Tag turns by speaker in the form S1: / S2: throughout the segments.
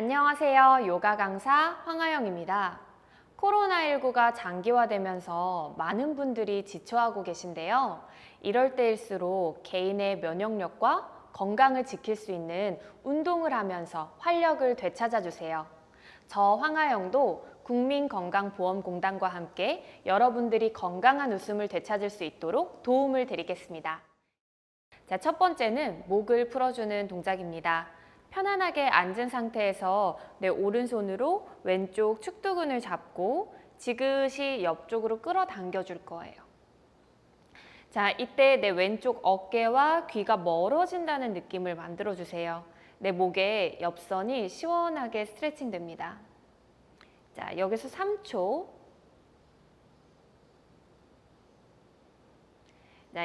S1: 안녕하세요. 요가 강사 황하영입니다. 코로나19가 장기화되면서 많은 분들이 지쳐하고 계신데요. 이럴 때일수록 개인의 면역력과 건강을 지킬 수 있는 운동을 하면서 활력을 되찾아 주세요. 저 황하영도 국민건강보험공단과 함께 여러분들이 건강한 웃음을 되찾을 수 있도록 도움을 드리겠습니다. 자, 첫 번째는 목을 풀어주는 동작입니다. 편안하게 앉은 상태에서 내 오른손으로 왼쪽 축두근을 잡고 지그시 옆쪽으로 끌어당겨 줄 거예요. 자, 이때 내 왼쪽 어깨와 귀가 멀어진다는 느낌을 만들어 주세요. 내 목에 옆선이 시원하게 스트레칭 됩니다. 자, 여기서 3초.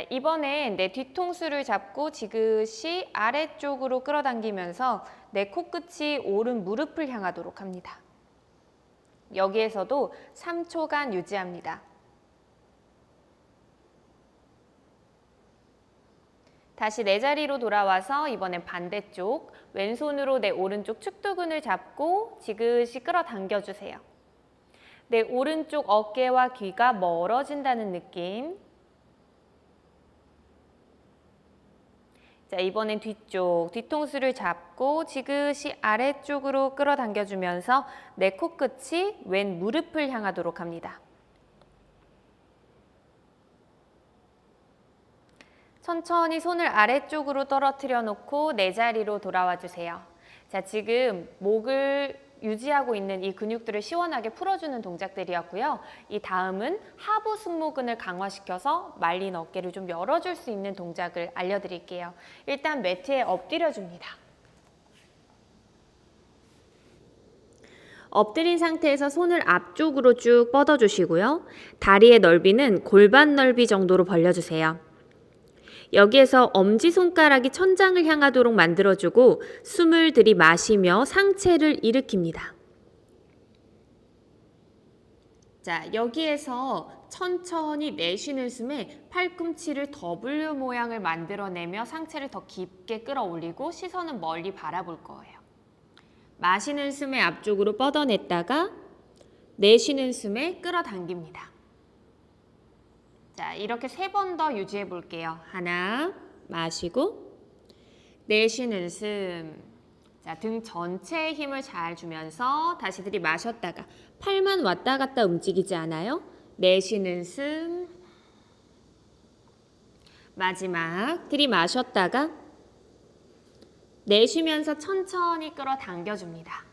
S1: 이번엔 내 뒤통수를 잡고 지그시 아래쪽으로 끌어당기면서 내 코끝이 오른 무릎을 향하도록 합니다. 여기에서도 3초간 유지합니다. 다시 내 자리로 돌아와서 이번엔 반대쪽 왼손으로 내 오른쪽 축두근을 잡고 지그시 끌어당겨 주세요. 내 오른쪽 어깨와 귀가 멀어진다는 느낌. 자, 이번엔 뒤쪽 뒤통수를 잡고 지그시 아래쪽으로 끌어당겨 주면서 내 코끝이 왼 무릎을 향하도록 합니다. 천천히 손을 아래쪽으로 떨어뜨려 놓고 내 자리로 돌아와 주세요. 자, 지금 목을 유지하고 있는 이 근육들을 시원하게 풀어주는 동작들이었고요. 이 다음은 하부 승모근을 강화시켜서 말린 어깨를 좀 열어줄 수 있는 동작을 알려드릴게요. 일단 매트에 엎드려 줍니다. 엎드린 상태에서 손을 앞쪽으로 쭉 뻗어주시고요. 다리의 넓이는 골반 넓이 정도로 벌려주세요. 여기에서 엄지손가락이 천장을 향하도록 만들어주고 숨을 들이마시며 상체를 일으킵니다. 자, 여기에서 천천히 내쉬는 숨에 팔꿈치를 W 모양을 만들어내며 상체를 더 깊게 끌어올리고 시선은 멀리 바라볼 거예요. 마시는 숨에 앞쪽으로 뻗어냈다가 내쉬는 숨에 끌어당깁니다. 자, 이렇게 세 번 더 유지해 볼게요. 하나, 마시고, 내쉬는 숨. 자, 등 전체에 힘을 잘 주면서 다시 들이마셨다가 팔만 왔다 갔다 움직이지 않아요? 내쉬는 숨. 마지막 들이마셨다가 내쉬면서 천천히 끌어당겨 줍니다.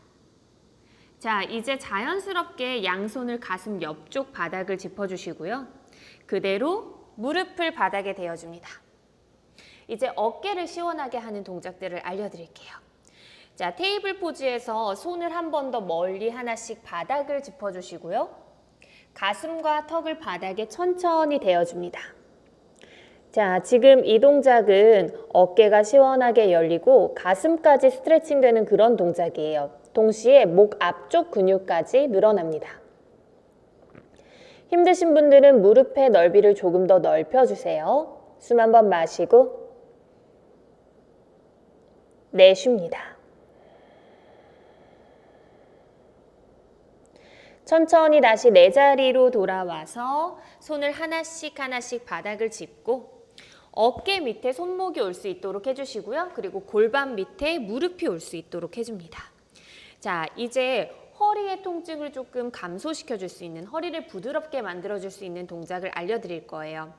S1: 자, 이제 자연스럽게 양손을 가슴 옆쪽 바닥을 짚어주시고요. 그대로 무릎을 바닥에 대어줍니다. 이제 어깨를 시원하게 하는 동작들을 알려드릴게요. 자, 테이블 포즈에서 손을 한 번 더 멀리 하나씩 바닥을 짚어주시고요. 가슴과 턱을 바닥에 천천히 대어줍니다. 자, 지금 이 동작은 어깨가 시원하게 열리고 가슴까지 스트레칭 되는 그런 동작이에요. 동시에 목 앞쪽 근육까지 늘어납니다. 힘드신 분들은 무릎의 넓이를 조금 더 넓혀주세요. 숨 한 번 마시고 내쉽니다. 천천히 다시 내 자리로 돌아와서 손을 하나씩 하나씩 바닥을 짚고 어깨 밑에 손목이 올 수 있도록 해주시고요. 그리고 골반 밑에 무릎이 올 수 있도록 해줍니다. 자, 이제 허리의 통증을 조금 감소시켜 줄 수 있는 허리를 부드럽게 만들어 줄 수 있는 동작을 알려드릴 거예요.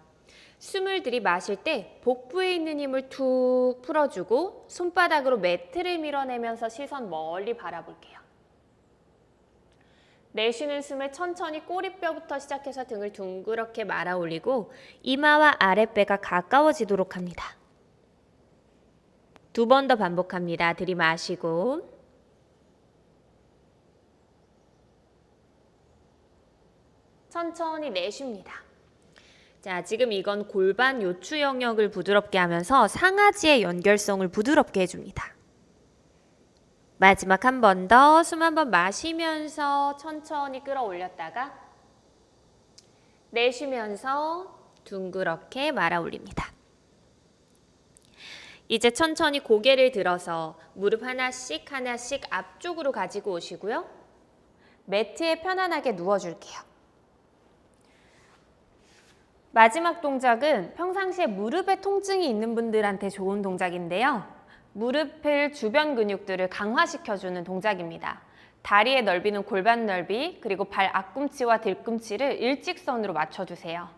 S1: 숨을 들이마실 때 복부에 있는 힘을 툭 풀어주고 손바닥으로 매트를 밀어내면서 시선 멀리 바라볼게요. 내쉬는 숨에 천천히 꼬리뼈부터 시작해서 등을 둥그렇게 말아 올리고 이마와 아랫배가 가까워지도록 합니다. 두 번 더 반복합니다. 들이마시고 천천히 내쉽니다. 자, 지금 이건 골반 요추 영역을 부드럽게 하면서 상하지의 연결성을 부드럽게 해줍니다. 마지막 한 번 더 숨 한 번 마시면서 천천히 끌어올렸다가 내쉬면서 둥그렇게 말아 올립니다. 이제 천천히 고개를 들어서 무릎 하나씩 하나씩 앞쪽으로 가지고 오시고요. 매트에 편안하게 누워줄게요. 마지막 동작은 평상시에 무릎에 통증이 있는 분들한테 좋은 동작인데요. 무릎을 주변 근육들을 강화시켜주는 동작입니다. 다리의 넓이는 골반 넓이, 그리고 발 앞꿈치와 뒤꿈치를 일직선으로 맞춰주세요.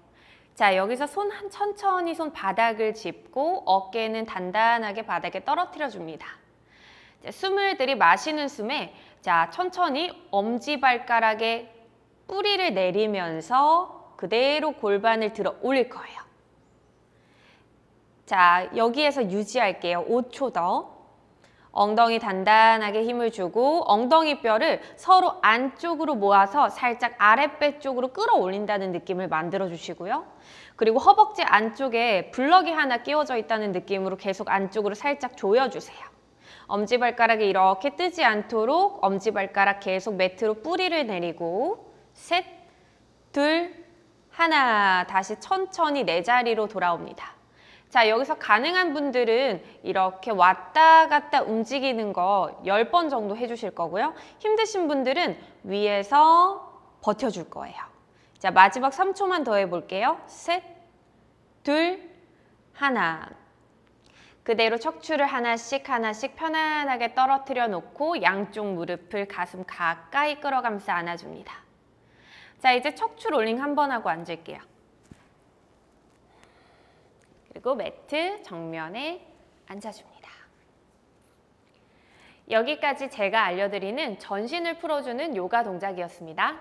S1: 자, 여기서 손 한 천천히 손 바닥을 짚고 어깨는 단단하게 바닥에 떨어뜨려 줍니다. 자, 숨을 들이마시는 숨에 자, 천천히 엄지발가락에 뿌리를 내리면서 그대로 골반을 들어 올릴 거예요. 자, 여기에서 유지할게요. 5초 더. 엉덩이 단단하게 힘을 주고 엉덩이 뼈를 서로 안쪽으로 모아서 살짝 아랫배 쪽으로 끌어올린다는 느낌을 만들어 주시고요. 그리고 허벅지 안쪽에 블럭이 하나 끼워져 있다는 느낌으로 계속 안쪽으로 살짝 조여주세요. 엄지발가락이 이렇게 뜨지 않도록 엄지발가락 계속 매트로 뿌리를 내리고 셋, 둘, 하나 다시 천천히 내 자리로 돌아옵니다. 자, 여기서 가능한 분들은 이렇게 왔다 갔다 움직이는 거 10번 정도 해주실 거고요. 힘드신 분들은 위에서 버텨줄 거예요. 자, 마지막 3초만 더 해볼게요. 셋, 둘, 하나. 그대로 척추를 하나씩 하나씩 편안하게 떨어뜨려 놓고 양쪽 무릎을 가슴 가까이 끌어가면서 안아줍니다. 자, 이제 척추 롤링 한 번 하고 앉을게요. 그리고 매트 정면에 앉아줍니다. 여기까지 제가 알려드리는 전신을 풀어주는 요가 동작이었습니다.